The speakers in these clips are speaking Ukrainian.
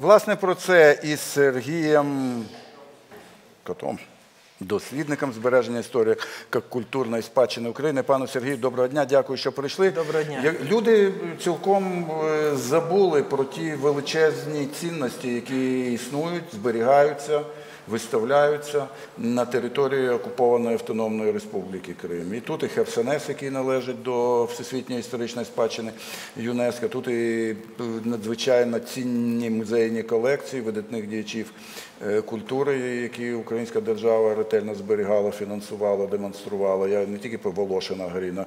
Власне, про це із Сергієм Котом, дослідником збереження історії як культурної спадщини України. Пану Сергію, доброго дня, дякую, що прийшли. Доброго дня. Люди цілком е, забули про ті величезні цінності, які існують, зберігаються, виставляються на території окупованої Автономної Республіки Крим. І тут і Херсонес, який належить до Всесвітньої історичної спадщини ЮНЕСКО, тут і е, надзвичайно цінні музейні колекції видатних діячів е, культури, які українська держава ретельно зберігала, фінансувала, демонструвала. Я не тільки про Волошина Гріна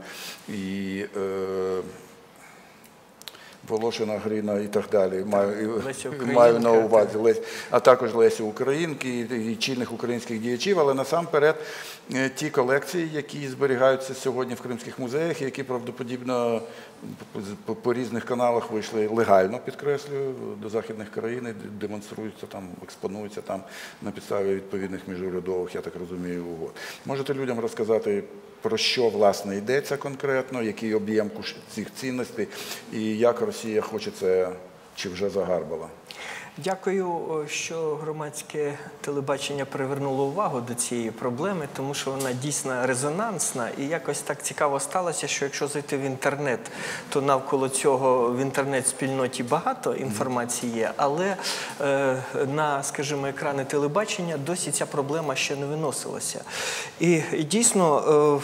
і е, Волошина Гріна і так далі. Маю, маю на увазі. Лесь, а також Лесю Українки і, і чільних українських діячів, але насамперед е, ті колекції, які зберігаються сьогодні в кримських музеях, які правдоподібно по, різних каналах вийшли легально, підкреслюю, до західних країн, демонструються там, експонуються там на підставі відповідних міжурядових, я так розумію, угод. Можете людям розказати. Про що власне йдеться конкретно, який об'єм цих цінностей, і як Росія хоче це чи вже загарбала? Дякую, що громадське телебачення привернуло увагу до цієї проблеми, тому що вона дійсно резонансна. І якось так цікаво сталося, що якщо зайти в інтернет, то навколо цього в інтернет-спільноті багато інформації є, але е, на, скажімо, екрани телебачення досі ця проблема ще не виносилася. І, дійсно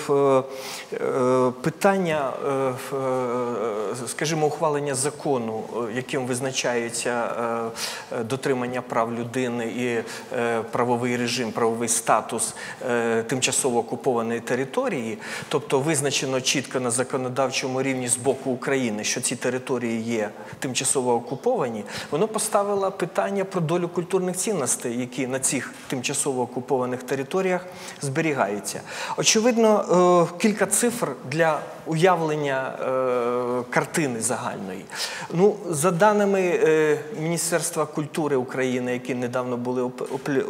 е, е, питання, е, е, скажімо, ухвалення закону, е, яким визначається е, дотримання прав людини і е, правовий режим, правовий статус е, тимчасово окупованої території, тобто визначено чітко на законодавчому рівні з боку України, що ці території є тимчасово окуповані, воно поставило питання про долю культурних цінностей, які на цих тимчасово окупованих територіях зберігаються. Очевидно, е, кілька цифр для уявлення е, картини загальної. Ну, за даними е, Міністерства культури України, які недавно були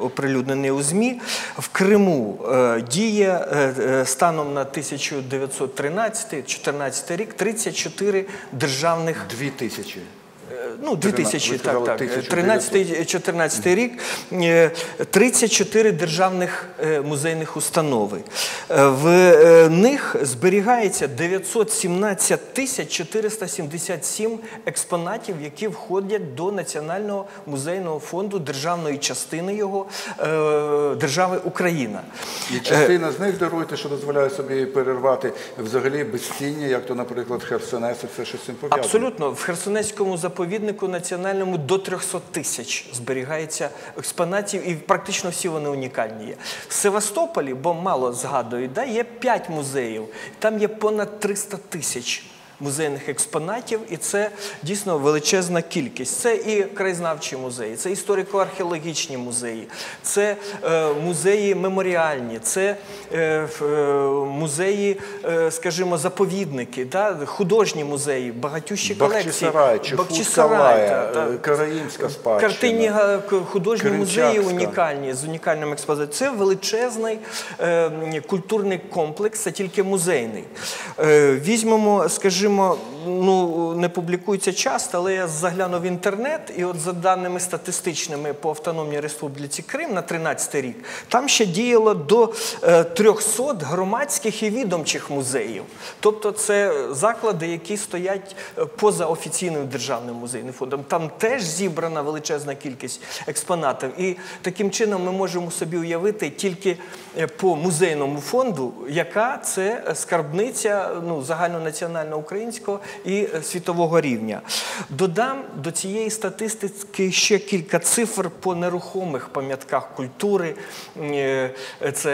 оприлюднені у ЗМІ, в Криму е, діє е, е, станом на 1913-14 рік 34 державних Дві тисячі. Е, Ну, 2000, ви так, так. 13-14 рік, е, 34 державних е, музейних установи. Е, В е, них зберігається 917 тисяч 477 експонатів, які входять до Національного музейного фонду державної частини його е, держави Україна. І частина з них даруйте, що дозволяє собі перервати взагалі безціння, як то, наприклад, Херсонес, і все що з цим пов'язано. Абсолютно, в Херсонезькому заповіднику національному до 300 тисяч зберігається експонатів, і практично всі вони унікальні є. В Севастополі, бо мало згадують, да, є 5 музеїв, там є понад 300 тисяч. Музейних експонатів, і це дійсно величезна кількість. Це і краєзнавчі музеї, це історико-археологічні музеї, це е, музеї меморіальні, це е, е, музеї, е, скажімо, заповідники, да, художні музеї, багатющі колекції. Бахчисарай, Чехутська Бахчисарай, е, Караїмська спадщина. Картинні художні музеї унікальні з унікальними експозиціями. Це величезний е, культурний комплекс, це тільки музейний. Е, візьмемо, скажімо, ну не публікується часто, але я заглянув в інтернет, і от за даними статистичними по Автономній Республіці Крим на 13 рік, там ще діяло до е, 300 громадських і відомчих музеїв. Тобто це заклади, які стоять е, поза офіційним державним музейним фондом. Там теж зібрана величезна кількість експонатів. І таким чином ми можемо собі уявити тільки е, по музейному фонду, яка це скарбниця ну, загальнонаціонального українського і е, світового рівня. Додам до цієї статистики ще кілька цифр по нерухомих пам'ятках культури. Е, Це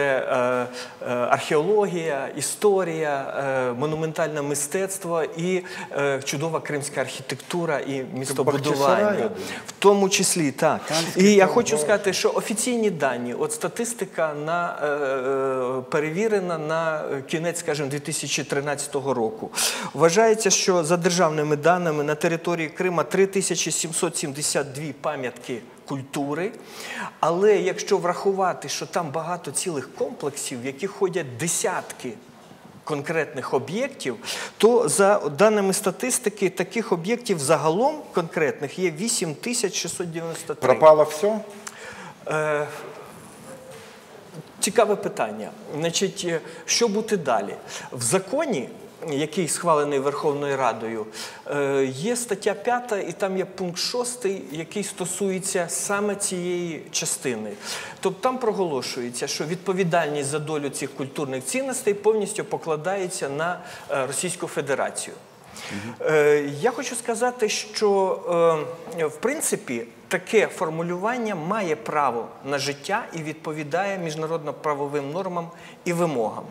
е, археологія, історія, монументальне мистецтво і чудова кримська архітектура і містобудування. В тому числі так. І я хочу сказати, що офіційні дані, от статистика на перевірена на кінець, скажімо, 2013 року. Вважається, що за державними даними на території Крима 3772 пам'ятки культури. Але якщо врахувати, що там багато цілих комплексів, в які ходять десятки конкретних об'єктів, то за даними статистики, таких об'єктів загалом конкретних є 8693. Пропало все? Е, Цікаве питання. Значить, е, що бути далі? В законі, який схвалений Верховною Радою, е, є стаття 5, і там є пункт 6, який стосується саме цієї частини. Тобто там проголошується, що відповідальність за долю цих культурних цінностей повністю покладається на е, Російську Федерацію. Е, Я хочу сказати, що в принципі таке формулювання має право на життя і відповідає міжнародно-правовим нормам і вимогам.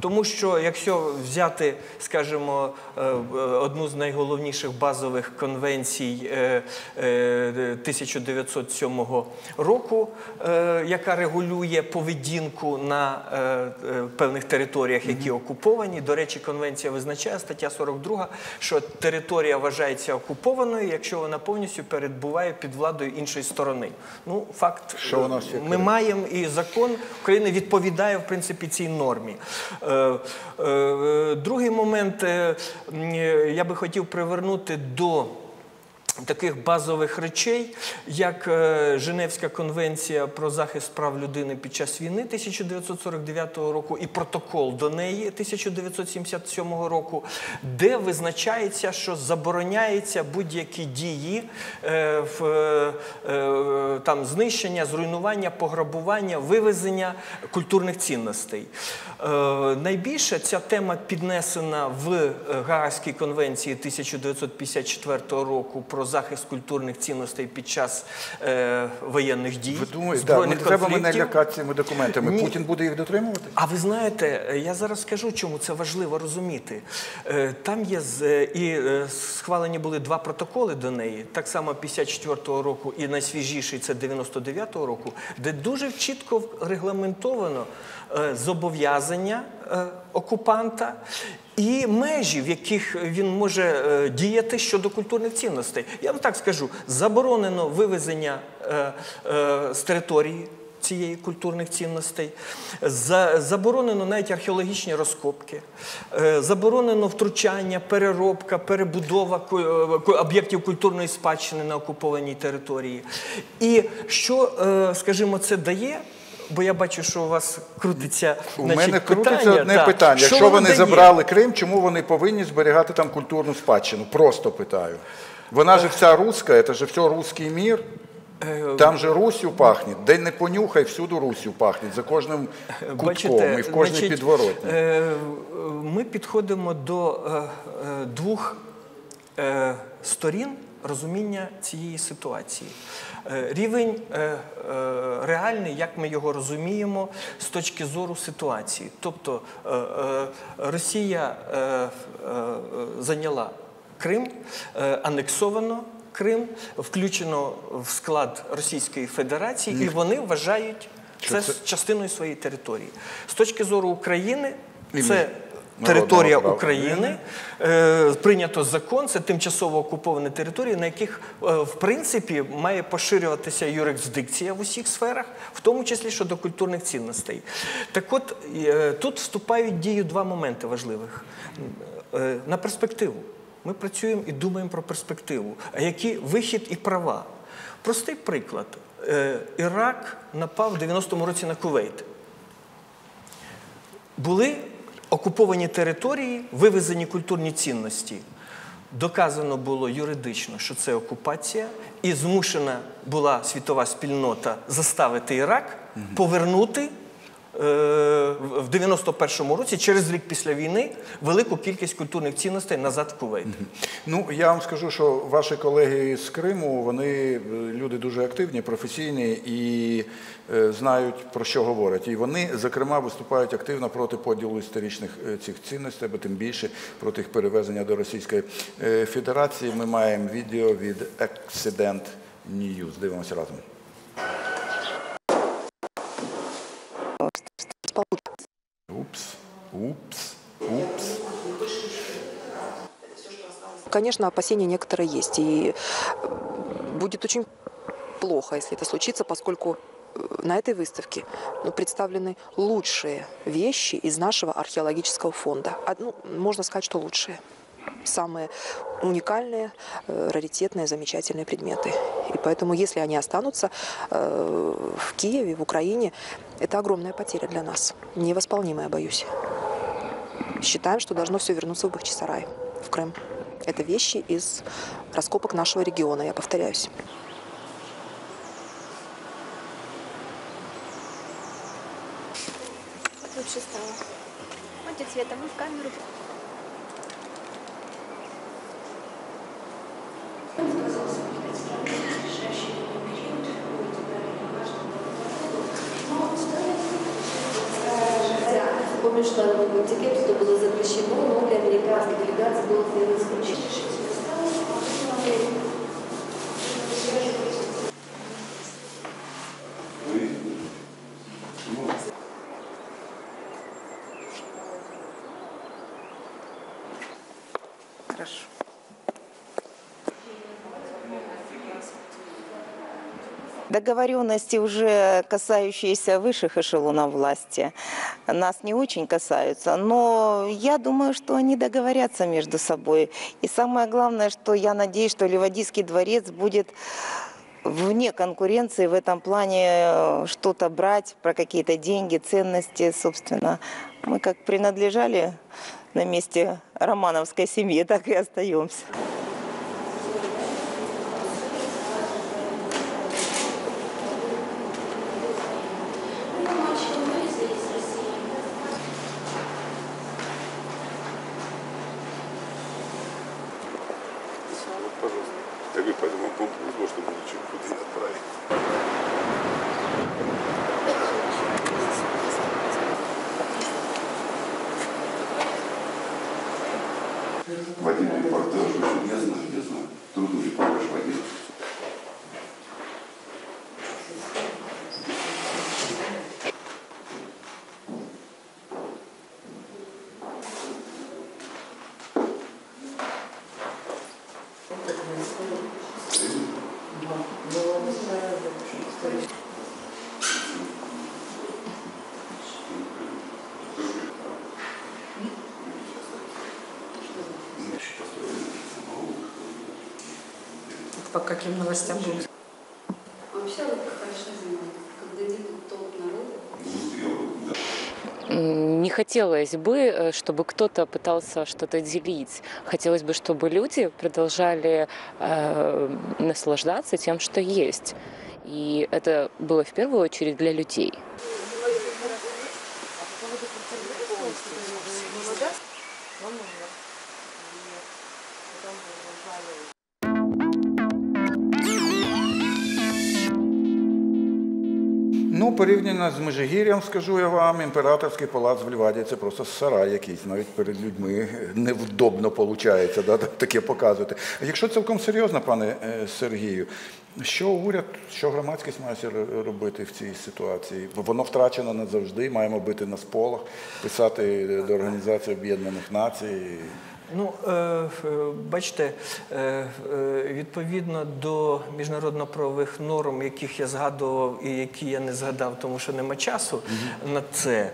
Тому що якщо взяти, скажімо, е, е, одну з найголовніших базових конвенцій е, е, 1907 року, яка регулює поведінку на певних територіях, які окуповані. До речі, конвенція визначає стаття 42, що територія вважається окупованою, якщо вона повністю перебуває під владою іншої сторони. Ну, факт, Що ми маємо і закон України відповідає в принципі цій нормі. Е, е, Другий момент е, м, е, я би хотів привернути до. Таких базових речей, як е, Женевська конвенція про захист прав людини під час війни 1949 року і протокол до неї 1977 року, де визначається, що забороняється будь-які дії е, в е, там знищення, зруйнування, пограбування, вивезення культурних цінностей. Найбільше ця тема піднесена в Гаазькій конвенції 1954 року про захист культурних цінностей під час е, воєнних дій. Ви думаєте, да, не треба мене лякати цими документами. Ні. Путін буде їх дотримувати? А ви знаєте, я зараз скажу, чому це важливо розуміти. Е, Там є з- е, і е, схвалені були два протоколи до неї, так само 54-го року, і найсвіжіший це 99-го року, де дуже чітко регламентовано е, зобов'язання окупанта. І межі, в яких він може е, діяти щодо культурних цінностей. Я вам так скажу: заборонено вивезення е, е, з території цієї культурних цінностей. Заборонено навіть археологічні розкопки, Е, заборонено втручання, переробка, перебудова е, об'єктів культурної спадщини на окупованій території. І що, е, скажімо, це дає? Бо я бачу, що у вас крутиться У значить, мене крутиться питання, одне так. питання. Що Якщо вони дає? забрали Крим, чому вони повинні зберігати там культурну спадщину? Просто питаю. Вона же вся руська, це ж все русський мір. Е, Там же Русю пахне. Де не понюхай, всюди Русю пахне. За кожним кутком і в кожній значить, підворотні. е, Ми підходимо до е, е, двох е, сторін розуміння цієї ситуації. Е, Рівень е, е, реальний, як ми його розуміємо з точки зору ситуації. Тобто Росія зайняла Крим, анексовано Крим, включено в склад Російської Федерації, і вони вважають це, це- частиною своєї території. З точки зору України, це територія. України, е, прийнято закон, це тимчасово окуповані території, на яких е, в принципі має поширюватися юрисдикція в усіх сферах, в тому числі щодо культурних цінностей. Так от е, тут вступають в дію два моменти важливих Е, на перспективу. Ми працюємо і думаємо про перспективу. А які вихід і права? Простий приклад. Е, Ірак напав в 90-му році на Кувейт. Були окуповані території, вивезені культурні цінності. Доказано було юридично, що це окупація, і змушена була світова спільнота заставити Ірак повернути в 91-му році, через рік після війни, велику кількість культурних цінностей назад в Кувейт. Ну я вам скажу, що ваші колеги з Криму вони е, люди дуже активні, професійні і е, знають про що говорять. І вони, зокрема, виступають активно проти поділу історичних е, цих цінностей, або тим більше проти їх перевезення до Російської е, Федерації. Ми маємо відео від Accident News. Дивимося разом. Упс, упс, упс. Конечно, опасения некоторые есть. И э, будет очень плохо, если это случится, поскольку на этой выставке ну, представлены лучшие вещи из нашего археологического фонда. А, ну, можно сказать, что лучшие. Самые уникальные, э, раритетные, замечательные предметы. И поэтому, если они останутся э, в Киеве, в Украине, это огромная потеря для нас. Невосполнимая, боюсь. Считаем, что должно все вернуться в Бахчисарай, в Крым. Это вещи из раскопок нашего региона, я повторяюсь. Лучше стало. И цвета, мы в камеру. Помню, что в октябре это было запрещено, но для американской делегации было сделано Договоренности, уже касающиеся высших эшелонов власти, нас не очень касаются, но я думаю, что они договорятся между собой. И самое главное, что я надеюсь, что Ливадийский дворец будет вне конкуренции в этом плане э, что-то брать, про какие-то деньги, ценности, собственно. Мы как принадлежали на месте романовской семьи, так и остаемся. Пожалуйста. Я говорю, поэтому вам повезло, что мы ничего куда не отправили. Вадим каким новостям будет? Вообще, хорошо когда народа, Не хотелось бы, э, чтобы кто-то пытался что-то делить. Хотелось бы, чтобы люди продолжали э, наслаждаться тем, что есть. И это было в первую очередь для людей. Порівняно з Межигір'ям, скажу я вам, імператорський палац в Ліваді це просто сарай якийсь, навіть перед людьми невдобно виходить да, таке показувати. Якщо цілком серйозно, пане е, Сергію, що уряд, що громадськість має робити в цій ситуації? Воно втрачено назавжди, маємо бити на сполох, писати до Організації Об'єднаних Націй. Ну, е, е, бачите, е, відповідно до міжнародно-правових норм, яких я згадував і які я не згадав, тому що нема часу на це,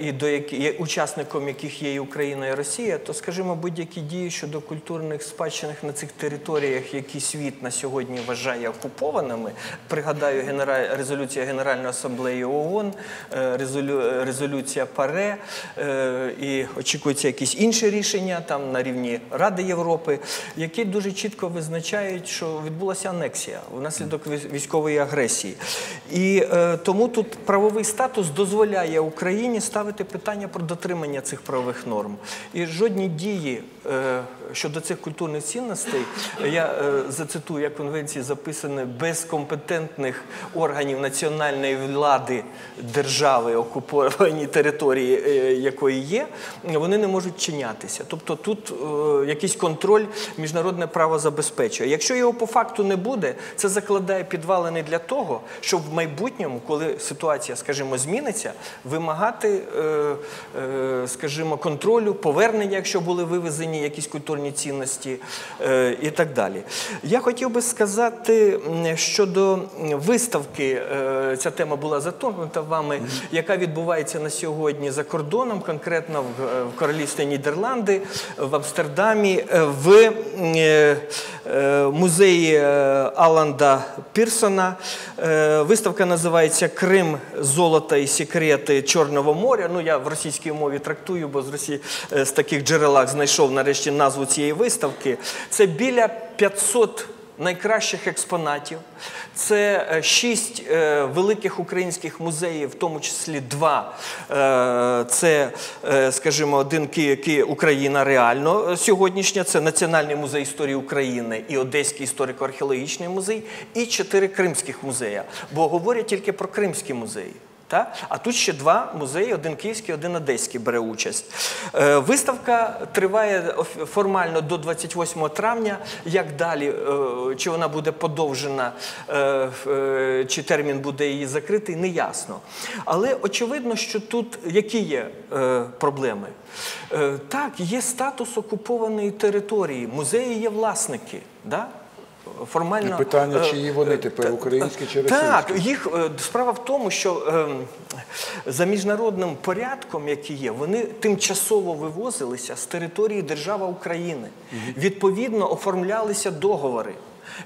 і до які, учасником яких є і Україна і Росія, то, скажімо, будь-які дії щодо культурних спадщинних на цих територіях, які світ на сьогодні вважає окупованими, пригадаю генера... резолюція Генеральної асамблеї ООН, резолю... резолюція ПАРЕ, і очікуються якісь інші рішення там на рівні Ради Європи, які дуже чітко визначають, що відбулася анексія внаслідок військової агресії. І е, тому тут правовий статус дозволяє Україні ставити питання про дотримання цих правових норм. І жодні дії е, щодо цих культурних цінностей, я е, зацитую, як конвенції записано, без компетентних органів національної влади держави, окупованій території, е, якої є, вони не можуть чинятися. Зупинятися. Тобто тут е, якийсь контроль міжнародне право забезпечує. Якщо його по факту не буде, це закладає підвалини для того, щоб в майбутньому, коли ситуація, скажімо, зміниться, вимагати, е, е, скажімо, контролю, повернення, якщо були вивезені якісь культурні цінності е, і так далі. Я хотів би сказати щодо виставки, е, ця тема була заторкнута вами, яка відбувається на сьогодні за кордоном, конкретно в, е, Королівстві Нідерланди, в Амстердамі, е, в е, е, музеї Аланда Пірсона. Виставка називається Крим, золото і секрети Чорного моря. Ну, я в російській мові трактую, бо з Росії з таких джерелах знайшов нарешті назву цієї виставки. Це біля 500 найкращих експонатів. Це е, шість е, великих українських музеїв, в тому числі два. Е, Це, скажімо, один Ки- Україна реально сьогоднішня. Це Національний музей історії України і Одеський історико-археологічний музей, і чотири кримських музеї. Бо говорять тільки про кримські музеї. Та? А тут ще два музеї: один київський, один одеський бере участь. Е, виставка триває формально до 28 травня. Як далі, е, чи вона буде подовжена, е, чи термін буде її закритий, не ясно. Але очевидно, що тут які є проблеми? Так, є статус окупованої території, музеї є власники. Да? Формально, І питання, е, чиї вони е, тепер, українські чи Так, російські? їх е, справа в тому, що ем, за міжнародним порядком, який є, вони тимчасово вивозилися з території держави України. Відповідно, оформлялися договори.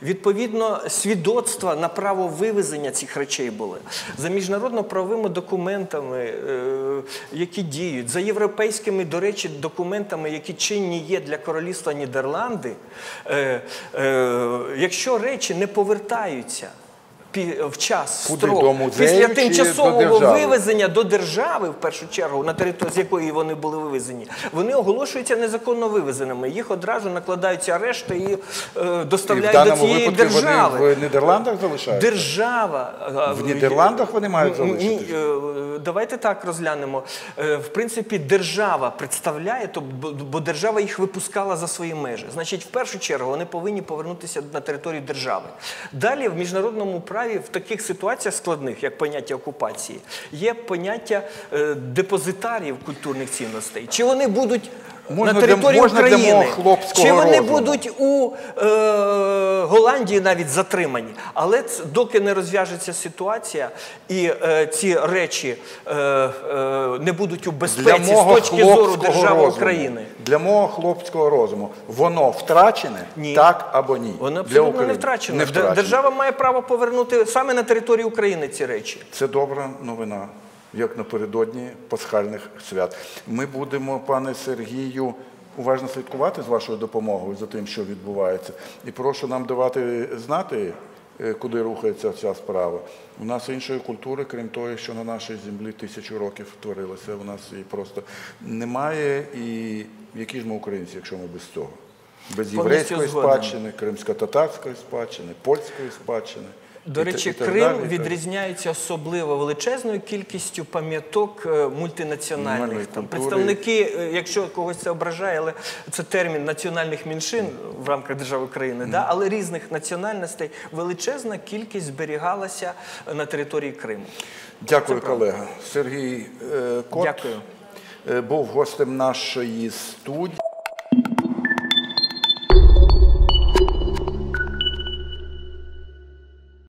Відповідно, свідоцтва на право вивезення цих речей були за міжнародно-правовими документами, е, які діють, за європейськими, до речі, документами, які чинні є для королівства Нідерланди. Е, е, якщо речі не повертаються в час Куди? строк, До музею після чи тимчасового до вивезення до держави, в першу чергу, на території з якої вони були вивезені, вони оголошуються незаконно вивезеними. Їх одразу накладаються арешти і е, І в доставляють до даному цієї випадку держави. вони в Нідерландах залишаються? Держава В Нідерландах вони мають Ні, е, Давайте так розглянемо. Е, В принципі, держава представляє, то бо- бо держава їх випускала за свої межі. Значить, в першу чергу вони повинні повернутися на територію держави. Далі в міжнародному праві в таких ситуаціях складних, як поняття окупації, є поняття е, депозитарів культурних цінностей. Чи вони будуть Можна на для- території можна для України? хлопського Чи вони розуму? будуть у е, Голландії навіть затримані. Але ц- доки не розв'яжеться ситуація і е, ці речі е, е, не будуть у безпеці з точки зору держави розуму, України. Для мого хлопського розуму, воно втрачене, Ні. так або ні? Воно абсолютно України. не втрачено. Не втрачено. Держава має право повернути саме на територію України ці речі. Це добра новина, як напередодні пасхальних свят. Ми будемо, пане Сергію, уважно слідкувати з вашою допомогою за тим, що відбувається. І прошу нам давати знати, е, куди рухається ця справа. У нас іншої культури, крім тої, що на нашій землі тисячу років творилося. У нас її просто немає. І які ж ми українці, якщо ми без цього? Без єврейської спадщини, кримсько-татарської спадщини, польської спадщини. До речі, і Крим далі, відрізняється особливо величезною кількістю пам'яток е, мультинаціональних. Там представники, е, якщо когось це ображає, але це термін національних меншин в рамках держави України, да? але різних національностей величезна кількість зберігалася на території Криму. Дякую, колега. Сергій е, Кот Дякую. був гостем нашої студії.